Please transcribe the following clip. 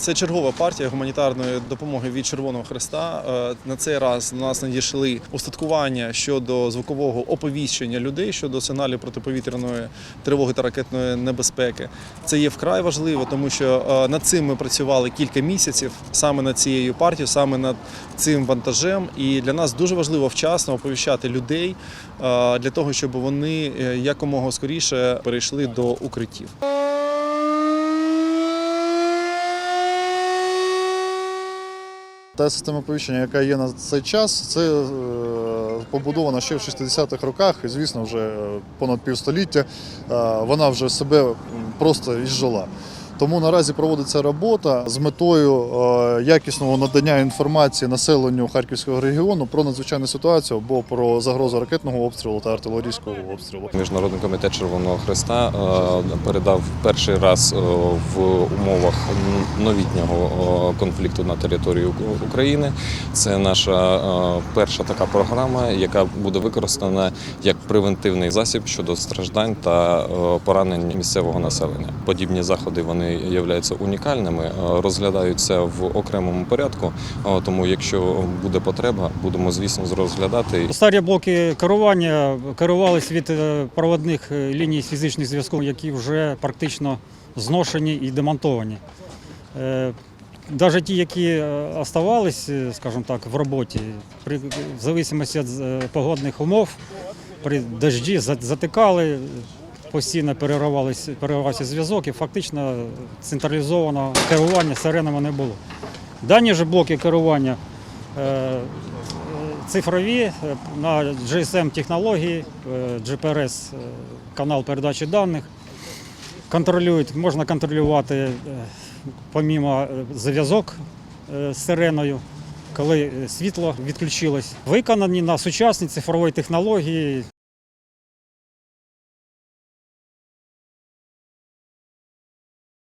Це чергова партія гуманітарної допомоги від Червоного Хреста. Е, На цей раз до нас надійшли устаткування щодо звукового оповіщення людей щодо сигналів протиповітряної тривоги та ракетної небезпеки. Це є вкрай важливо, тому що е, над цим ми працювали кілька місяців саме над цією партією, саме над цим вантажем. І для нас дуже важливо вчасно оповіщати людей е, для того, щоб вони якомога скоріше перейшли до укриттів. Та система повіщення, яка є на цей час, це е, побудована ще в 60-х роках, і звісно, вже понад півстоліття е, вона вже себе м, простоізжила. Тому наразі проводиться робота з метою е, якісного надання інформації населенню Харківського регіону про надзвичайну ситуацію або про загрозу ракетного обстрілу та артилерійського обстрілу. Міжнародний комітет Червоного Хреста е, передав перший раз е, в умовах новітнього конфлікту на території України. Це наша перша така програма, яка буде використана як превентивний засіб щодо страждань та поранень місцевого населення. Подібні заходи вони являються унікальними, е, розглядаються в окремому порядку. Е, Тому, якщо буде потреба, будемо звісно розглядати. Старі блоки керування керувались від е, проводних ліній фізичних зв'язків, які вже практично зношені і демонтовані. Навіть ті, які оставались, скажімо так, в роботі, при в залежності від погодних умов, при дожді затикали, постійно переривався, зв'язок і фактично централізованого керування сиренами не було. Дані ж блоки керування е, цифрові е, на GSM технології, е, GPRS, канал передачі даних. Контролюють, можна контролювати помімо зв'язок з сиреною, коли світло відключилось. Виконані на сучасній цифровій технології.